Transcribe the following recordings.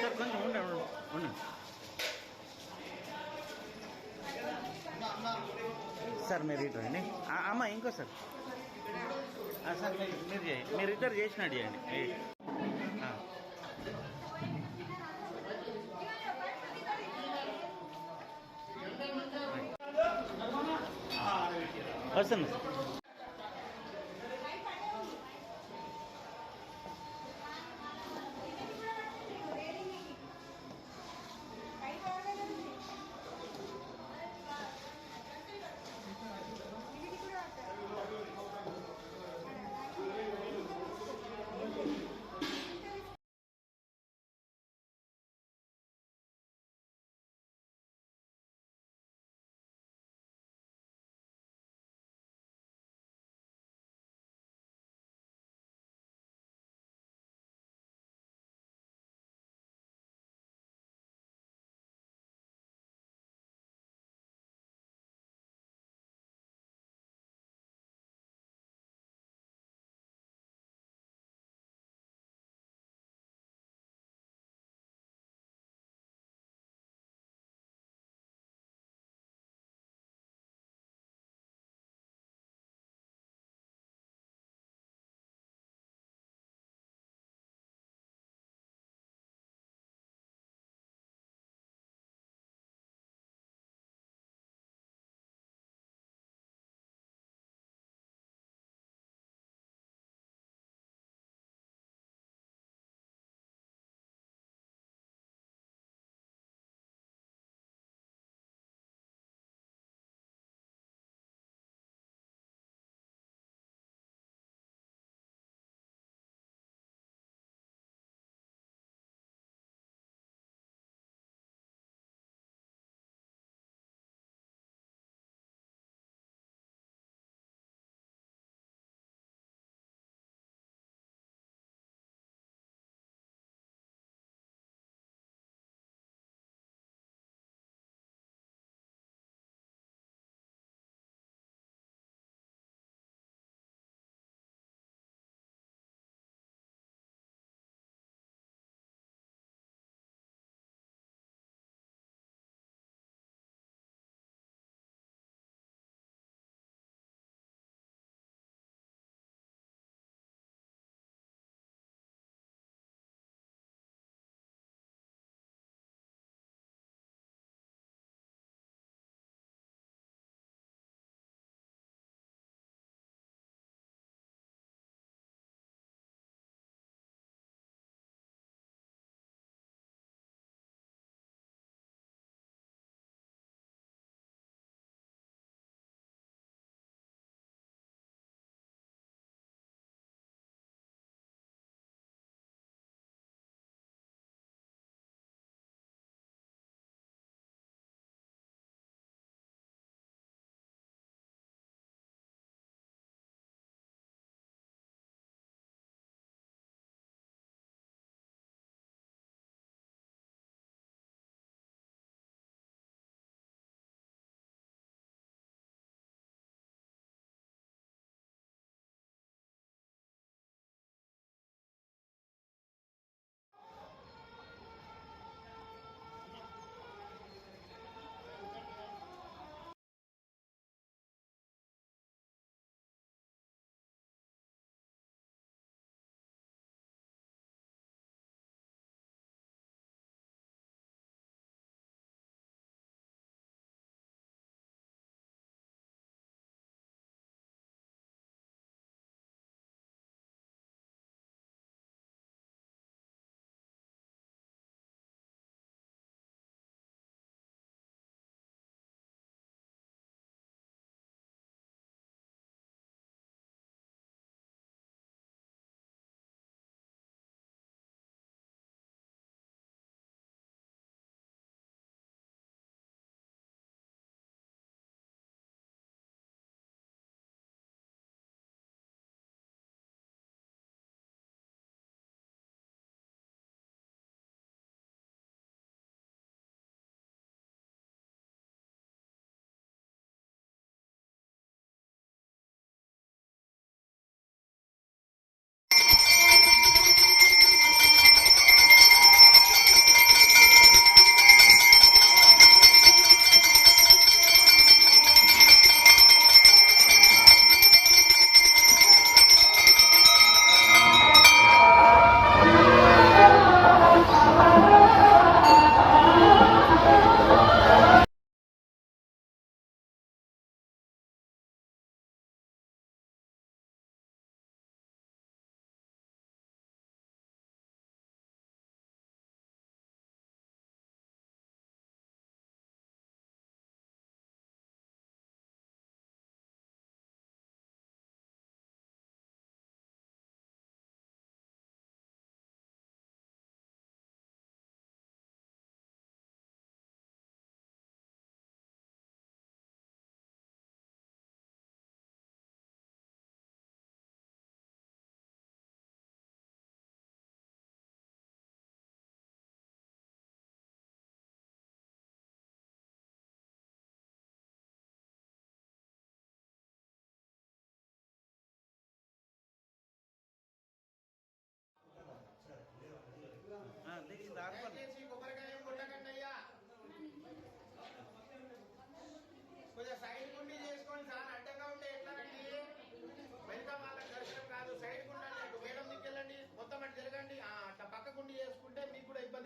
Sir కొంచెం ఉండండి ఉండండి, సార్ మీరు ఇటు రండి. అమ్మ ఇంకో సార్. సార్ మీరు చేయండి మీరు ఇద్దరు చేసినట్టు చేయండి వస్తుంది. సార్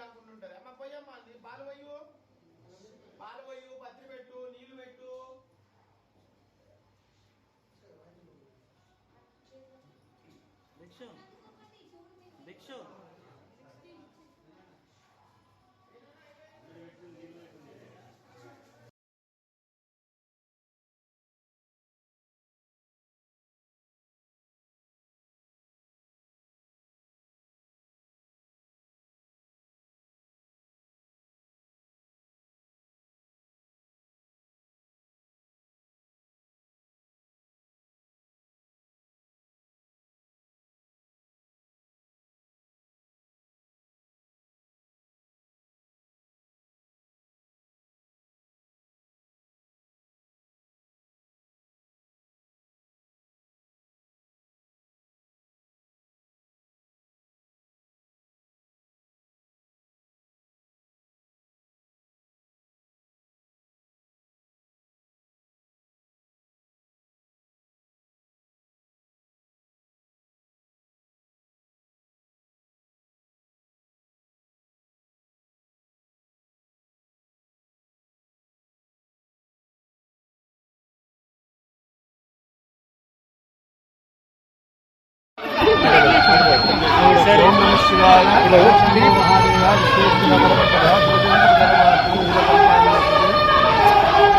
కాకుండా ఉంటుంది అమ్మ పోయమ్మ పాలు పోయు. పాలు పోయు పత్రి పెట్టు నీళ్ళు పెట్టు. లక్ష్యం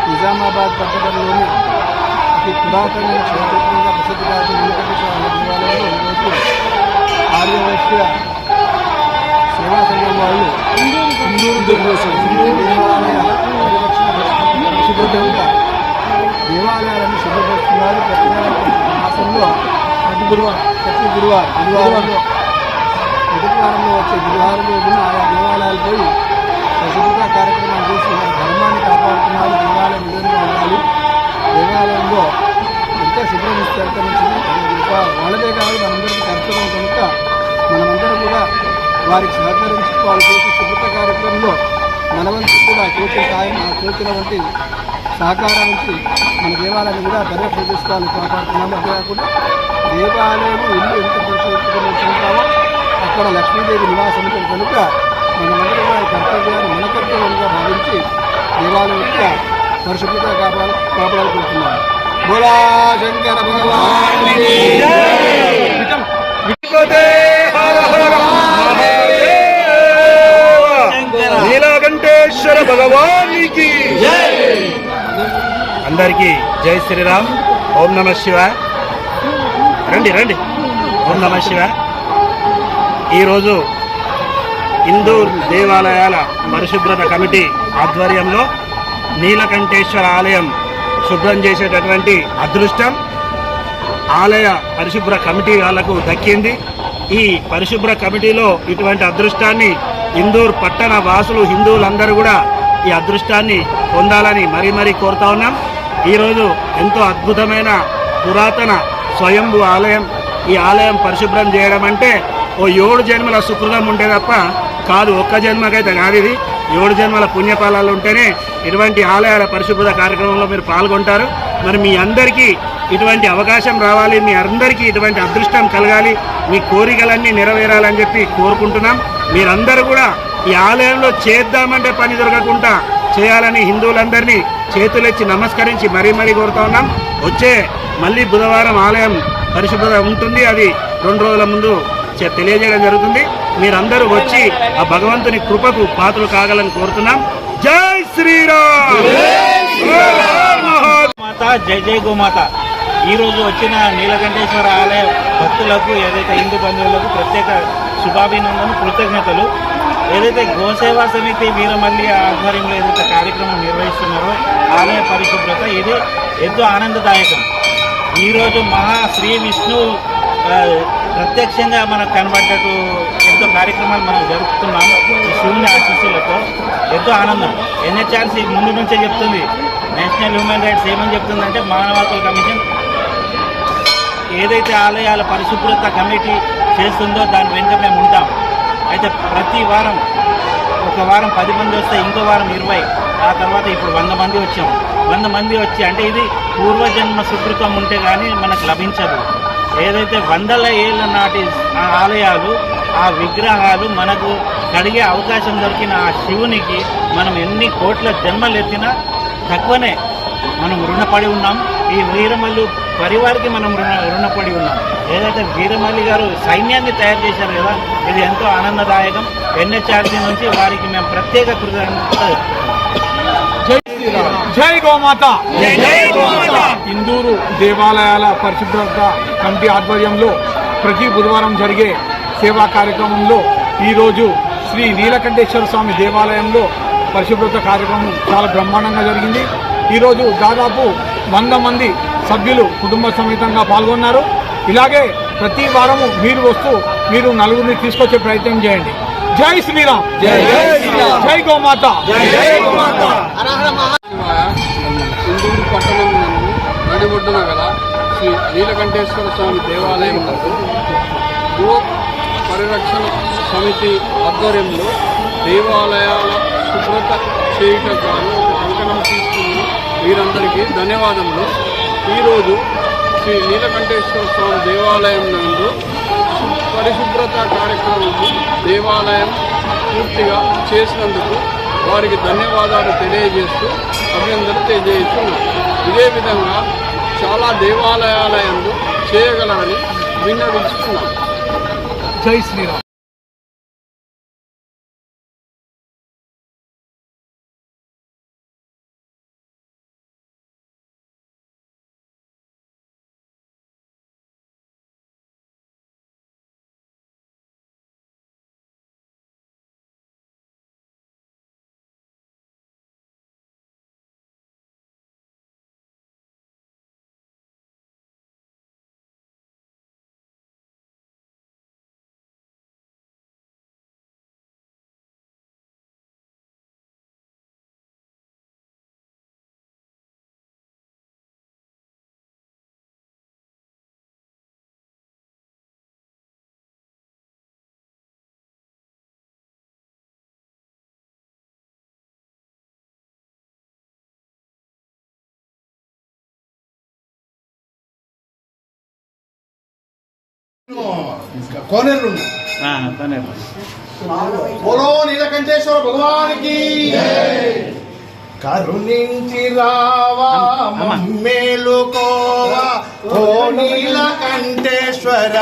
నిజామాబాద్ పట్టణంలోని అతి పురాతనమైన క్షేత్రంగా ప్రసిద్ధిగాంచిన వెంకటేశ్వర దేవాలయంలో ఈరోజు ఆర్యవైశ్య సేవా సంఘం వాళ్ళు హిందూరు దేవాలయ పరిరక్షణ దేవాలయాలను శుభ్రపరుస్తున్నారు. ప్రతి మాసంలో ప్రతి గురువారం ప్రతి గురువారం గురువారంలో మొదటి వారంలో వచ్చే గురువారం రోజున ఆయా దేవాలయాలు పోయి ప్రతిగా కార్యక్రమాలు చేసి ధర్మాన్ని కాపాడుతున్నారు దేవాలయం విధంగా ఉండాలి. దేవాలయంలో ఎంత శుభ్రం ఇస్తే వాళ్ళదే కాదు మనందరికీ కర్తవ్యం కనుక మనమందరం కూడా వారికి సహకరించి వాళ్ళు చేసే శుభ్రత కార్యక్రమంలో మనవంతు కూడా తోచిన సాయం ఆ తోచిన వంటి సహకారం నుంచి మన దేవాలయాన్ని కూడా పరిరక్షణ చేసుకోవాలని కాపాడుతున్నాము అంతేకాకుండా దేవాలయం ఇల్లు ఎంత పరిశుభ్రంగా అక్కడ లక్ష్మీదేవి నివాసం కనుక మనమందరం కూడా కర్తవ్యాన్ని మన కర్తవ్యంగా భావించి దేవాలయం యొక్క పరిశుభ్రత కాపాడ కాపాడుకుంటున్నాము బోలా శంకర భగవాన్! అందరికీ జై శ్రీరామ్ ఓం నమ శివ. రండి రండి. ఓం నమ శివ. ఈరోజు హిందూ దేవాలయాల పరిశుభ్రత కమిటీ ఆధ్వర్యంలో నీలకంఠేశ్వర ఆలయం శుభ్రం చేసేటటువంటి అదృష్టం ఆలయ పరిశుభ్ర కమిటీ వాళ్ళకు దక్కింది. ఈ పరిశుభ్ర కమిటీలో ఇటువంటి అదృష్టాన్ని ఇందూర్ పట్టణ వాసులు హిందువులందరూ కూడా ఈ అదృష్టాన్ని పొందాలని మరీ మరీ కోరుతా ఉన్నాం. ఈరోజు ఎంతో అద్భుతమైన పురాతన స్వయంభు ఆలయం. ఈ ఆలయం పరిశుభ్రం చేయడం అంటే ఓ ఏడు జన్మల సుకృతం ఉంటే తప్ప కాదు ఒక్క జన్మకైతే కాదు ఇది. ఏడు జన్మల పుణ్యఫలాలు ఉంటేనే ఇటువంటి ఆలయాల పరిశుభ్రత కార్యక్రమంలో మీరు పాల్గొంటారు. మరి మీ అందరికీ ఇటువంటి అవకాశం రావాలి మీ అందరికీ ఇటువంటి అదృష్టం కలగాలి మీ కోరికలన్నీ నెరవేరాలని చెప్పి కోరుకుంటున్నాం. మీరందరూ కూడా ఈ ఆలయంలో చేద్దామంటే పని దొరకకుండా చేయాలని హిందువులందరినీ చేతులెచ్చి నమస్కరించి మరీ మరీ కోరుతా ఉన్నాం. వచ్చే మళ్ళీ బుధవారం ఆలయం పరిశుభ్రత ఉంటుంది. అది రెండు రోజుల ముందు తెలియజేయడం జరుగుతుంది. మీరందరూ వచ్చి ఆ భగవంతుని కృపకు పాత్రలు కాగలని కోరుతున్నాం. జై శ్రీరామ్! మాత జై జై గోమాత. ఈ రోజు వచ్చిన నీలకంఠేశ్వర ఆలయ భక్తులకు ఏదైతే హిందూ బంధువులకు ప్రత్యేక శుభాభినందనలు కృతజ్ఞతలు. ఏదైతే గోసేవా సమితి వీరమల్లి ఆధ్వర్యంలో ఏదైతే కార్యక్రమం నిర్వహిస్తున్నారో ఆలయ పరిశుభ్రత ఇది ఎంతో ఆనందదాయకం. ఈరోజు మహా శ్రీ విష్ణు ప్రత్యక్షంగా మనకు కనబడ్డట్టు ఎంతో కార్యక్రమాలు మనం జరుపుతున్నాం. శివుని ఆశీస్సులతో ఎంతో ఆనందం. ఎన్హెచ్ఆర్సీ ముందు నుంచే చెప్తుంది. నేషనల్ హ్యూమన్ రైట్స్ ఏమని చెప్తుందంటే మానవ హక్కుల కమిషన్ ఏదైతే ఆలయాల పరిశుభ్రత కమిటీ చేస్తుందో దాని వెనుక మేము ఉంటాం. అయితే ప్రతి వారం ఒక వారం పది మంది వస్తే ఇంకో వారం ఇరవై. ఆ తర్వాత ఇప్పుడు వంద మంది వచ్చాం. వంద మంది వచ్చి అంటే ఇది పూర్వజన్మ సుకృతం ఉంటే కానీ మనకు లభించదు. ఏదైతే వందల ఏళ్ళ నాటి ఆ ఆలయాలు ఆ విగ్రహాలు మనకు కడిగే అవకాశం దొరికిన ఆ శివునికి మనం ఎన్ని కోట్ల జన్మలు ఎత్తినా తక్కువనే. మనం రుణపడి ఉన్నాం. ఈ వీరమల్లు పరివారికి మనం రుణ రుణపడి ఉన్నాం. ఏదైతే వీరమల్లి గారు సైన్యాన్ని తయారు చేశారు కదా ఇది ఎంతో ఆనందదాయకం. ఎన్హెచ్ఆర్సీ నుంచి వారికి మేము ప్రత్యేక కృతజ్ఞత జై గోమాత. ఇందూరు దేవాలయాల పరిశుభ్రత కమిటీ ఆధ్వర్యంలో ప్రతి బుధవారం జరిగే సేవా కార్యక్రమంలో ఈరోజు శ్రీ నీలకంఠేశ్వర స్వామి దేవాలయంలో పరిశుభ్రత కార్యక్రమం చాలా బ్రహ్మాండంగా జరిగింది. ఈరోజు దాదాపు వంద మంది సభ్యులు కుటుంబ సమేతంగా పాల్గొన్నారు. ఇలాగే ప్రతి వారము మీరు వస్తూ మీరు నలుగురిని తీసుకొచ్చే ప్రయత్నం చేయండి. జై శ్రీరామ్. జై జై గోమాత. జై గోమాత. ఇందూరు పట్టణం నడిబొడ్డున గల శ్రీ నీలకంఠేశ్వర స్వామి దేవాలయం నందు గో పరిరక్షణ సమితి ఆధ్వర్యంలో దేవాలయాల శుభ్రత చేయుట గాను కంకణం తీసుకున్న వీరందరికీ ధన్యవాదములు. ఈరోజు శ్రీ నీలకంఠేశ్వర స్వామి దేవాలయం నందు పరిశుభ్రత కార్యక్రమం దేవాలయం పూర్తిగా చేసినందుకు వారికి ధన్యవాదాలు తెలియజేస్తూ అభినందనలు తెలియజేస్తున్నాం ఇదే విధంగా చాలా దేవాలయాలయందు చేయగలరని విన్నవించుకున్నాం జై శ్రీరామ్. కోనేరు. బోలో నీలకంఠేశ్వర భగవానికి. కరుణించి రావా. మేలుకోవా ఓ నీలకంఠేశ్వర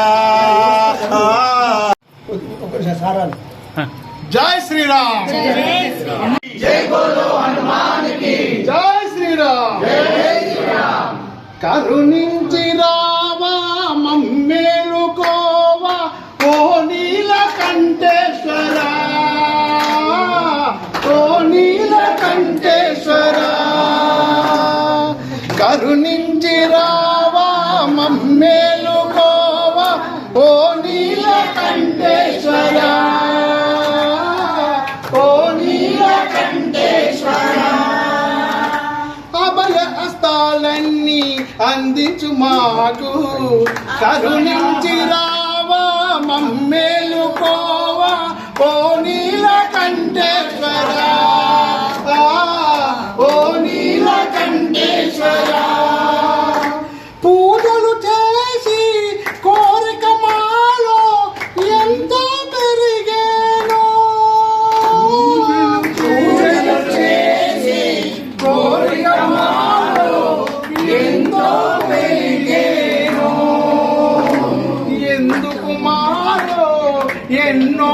జై శ్రీరామ్. జై బోలో హనుమానికి జై శ్రీరామ్. కరుణించి రావా మేలుకోవా ఓ నీల నీలకంఠేశ్వర ఓ నీల నీలకంఠేశ్వర. కరుణించి రావా మమ్మేలుకోవా ఓ నీల కంటేశ్వరా మాకు కరుణించి రావా మమ్మేలుకోవా ఓ ఓనీల ఓ నీలకంఠేశ్వర కంటేశ్వరా ఎన్నో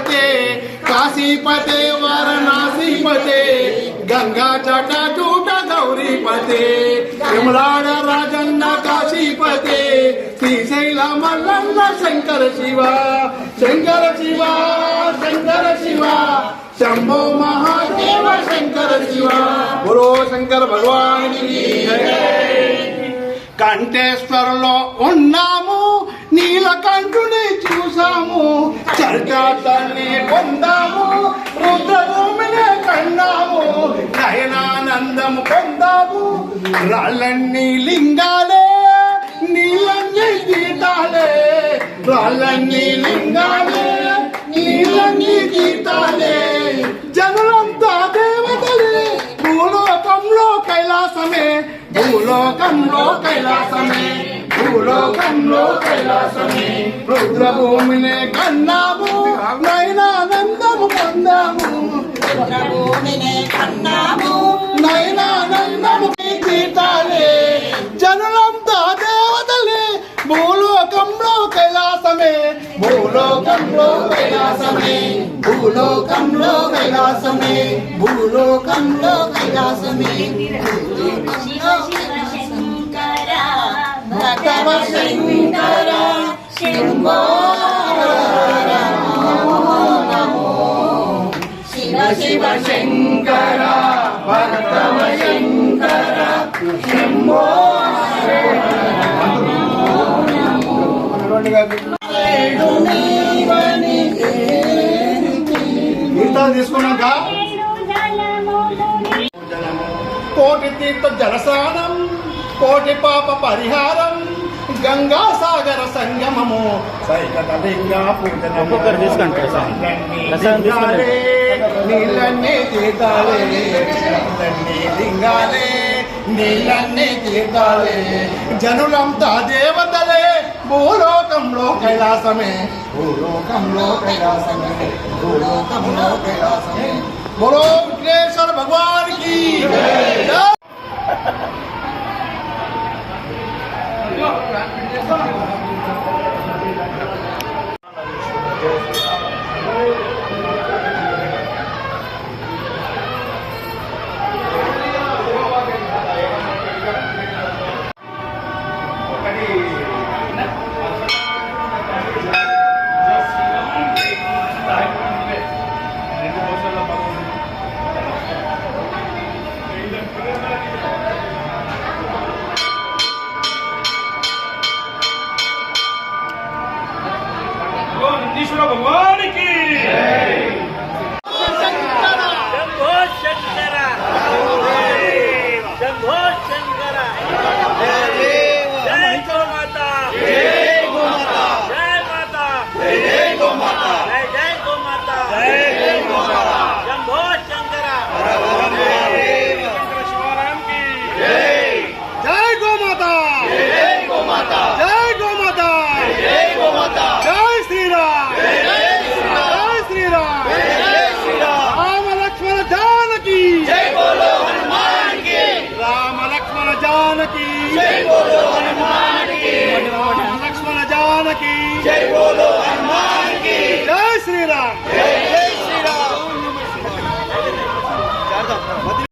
వారణాసిపతే కాశీపతే వారణాసిపతే గంగా జట జూట గౌరీపతే విమలాడ రాజన్న కాశీపతే శ్రీశైల మల్లన్న శంకర శివ శంకర శివ శంకర శివ శంభో మహాదేవ శంకర శివ. బోలో శంకర భగవానికి కంఠేశ్వరులో ఉన్నాము నీలకంఠుని చూసాము చరితాన్ని పొందాము రుద్రభూమిని కన్నాము నయనానందము పొందాము రాళ్ళన్నీ లింగాలే నీలన్నీ గీతాలే రాళ్ళన్నీ లింగాలే నీలన్నీ గీతాలే జనుల దేవతలే భూలోకంలో కైలాసమే భూలోకంలో కైలాసమే భూలోకంలో కైలాసమే రుద్రభూమిని కన్నాము నైనానందము పొందాము. భూమిని కన్నాము నైనానందము గీతాలే జనులంతా దేవతలే భూలోకంలో కైలాసమే భూలోకంలో కైలాసమే భూలోకంలో కైలాసమే భూలోకంలో కైలాసమే భగవ శంకర శివ శివ శంకర శంకర తీర్థాలు తీసుకున్నాక కోటి తీర్థ జలసానం కోటి పాప పరిహారం గంగా సాగర సంగమము. ఒక్కొక్కరు తీసుకుంటారు సార్. నీళ్ళన్నీ తీర్థాలే లింగాలే నీళ్ళన్నీ తీర్థాలే జనులంతా దేవతలే భూలోకంలో కైలాసమే. భూలోకంలో కైలాసమే భూలోకంలో కైలాసమే. బోలో విఘ్నేశ్వర భగవానికి. జై.